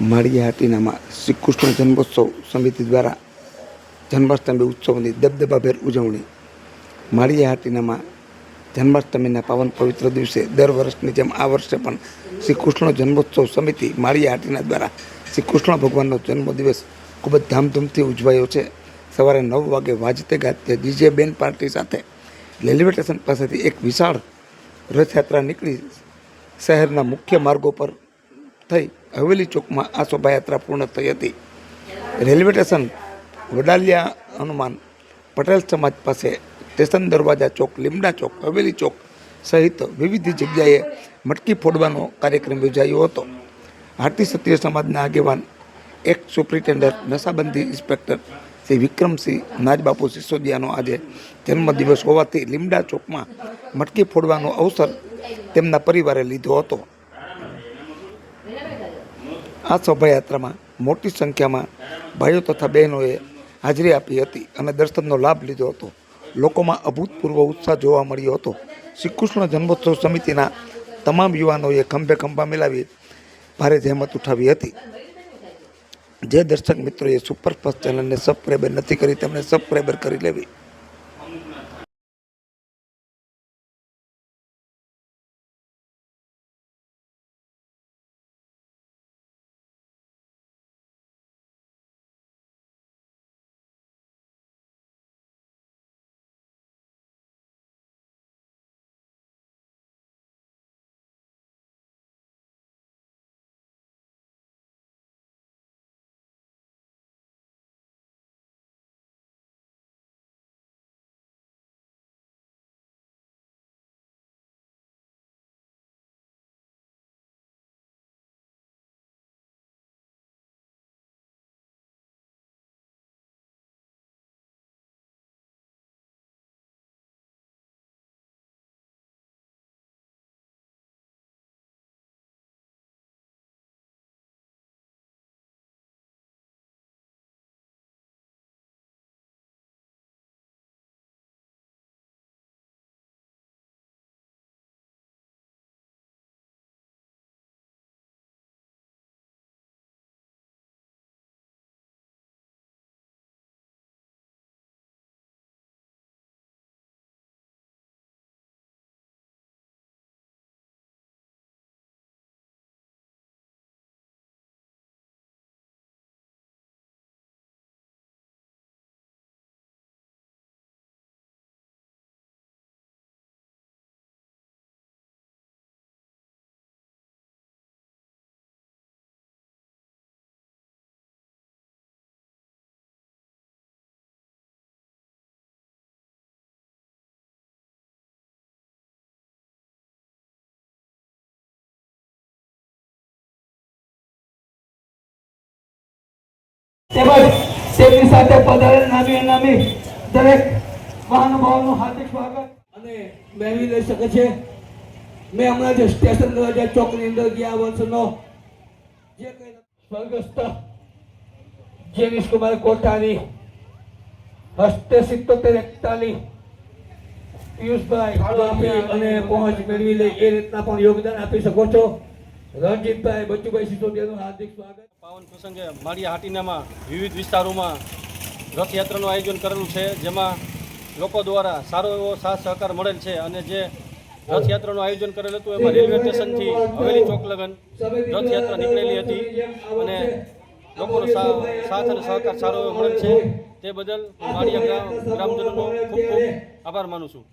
માળીયા હાટીનામાં શ્રી કૃષ્ણ જન્મોત્સવ સમિતિ દ્વારા જન્માષ્ટમી ઉત્સવની દબદબાભેર ઉજવણી. માળીયા હાટીનામાં જન્માષ્ટમીના પાવન પવિત્ર દિવસે દર વર્ષની જેમ આ વર્ષે પણ શ્રી કૃષ્ણ જન્મોત્સવ સમિતિ માળીયા હાટીના દ્વારા શ્રી કૃષ્ણ ભગવાનનો જન્મદિવસ ખૂબ જ ધામધૂમથી ઉજવાયો છે. સવારે નવ વાગે વાજતે ગાજતે ડીજે બેન પાર્ટી સાથે રેલવે સ્ટેશન પાસેથી એક વિશાળ રથયાત્રા નીકળી શહેરના મુખ્ય માર્ગો પર થઈ. હવેલી ચોકમાં આ શોભાયાત્રા પૂર્ણ થઈ હતી. રેલવે સ્ટેશન વડાલિયા હનુમાન પટેલ સમાજ પાસે સ્ટેશન દરવાજા ચોક, લીમડા ચોક, હવેલી ચોક સહિત વિવિધ જગ્યાએ મટકી ફોડવાનો કાર્યક્રમ યોજાયો હતો. ભારતીય ક્ષત્રિય સમાજના આગેવાન, એક સુપ્રિન્ટેન્ડન્ટ, નશાબંધી ઇન્સ્પેક્ટર શ્રી વિક્રમસિંહ નાજબાપુ સિસોદિયાનો આજે જન્મદિવસ હોવાથી લીમડા ચોકમાં મટકી ફોડવાનો અવસર તેમના પરિવારે લીધો હતો. આ શોભાયાત્રામાં મોટી સંખ્યામાં ભાઈઓ તથા બહેનોએ હાજરી આપી હતી અને દર્શનનો લાભ લીધો હતો. લોકોમાં અભૂતપૂર્વ ઉત્સાહ જોવા મળ્યો હતો. શ્રીકૃષ્ણ જન્મોત્સવ સમિતિના તમામ યુવાનોએ ખંભે ખંભા મિલાવી ભારે જહેમત ઉઠાવી હતી. જે દર્શક મિત્રોએ સુપરફાસ્ટ ચેનલને સબસ્ક્રાઈબર નથી કરી, તેમણે સબસ્ક્રાઈબર કરી લેવી. તેમજ તેમની સાથે પધારેલ નામી નામી દરેક મહાનુભાવોનું હાર્દિક સ્વાગત. અને મેળવી લઈ શકે છે મેં હમણાં જે સ્ટેશન દરવાજા ચોકની અંદર ગયા વર્ષનો. જે કંઈ સ્વર્ગસ્થ જેનિશ કુમાર કોઠારી હસ્તે સિત્તોતેર એકતાલીસ પિયુષભાઈ અને પહોંચ મેળવી લે એ રીતના પણ યોગદાન આપી શકો છો. પાવન પ્રસંગે માળિયા હાટીનામાં વિવિધ વિસ્તારોમાં રથયાત્રાનું આયોજન કરેલું છે, જેમાં લોકો દ્વારા સારો એવો સાથ સહકાર મળેલ છે અને જે રથયાત્રાનું આયોજન કરેલું હતું, એમાં રેલવે સ્ટેશનથી હવેલી ચોક લગન રથયાત્રા નીકળેલી હતી અને લોકોનો સાથ અને સહકાર સારો એવો મળેલ છે. તે બદલ માળિયા ગ્રામ ગ્રામજનોનો ખૂબ ખૂબ આભાર માનું છું.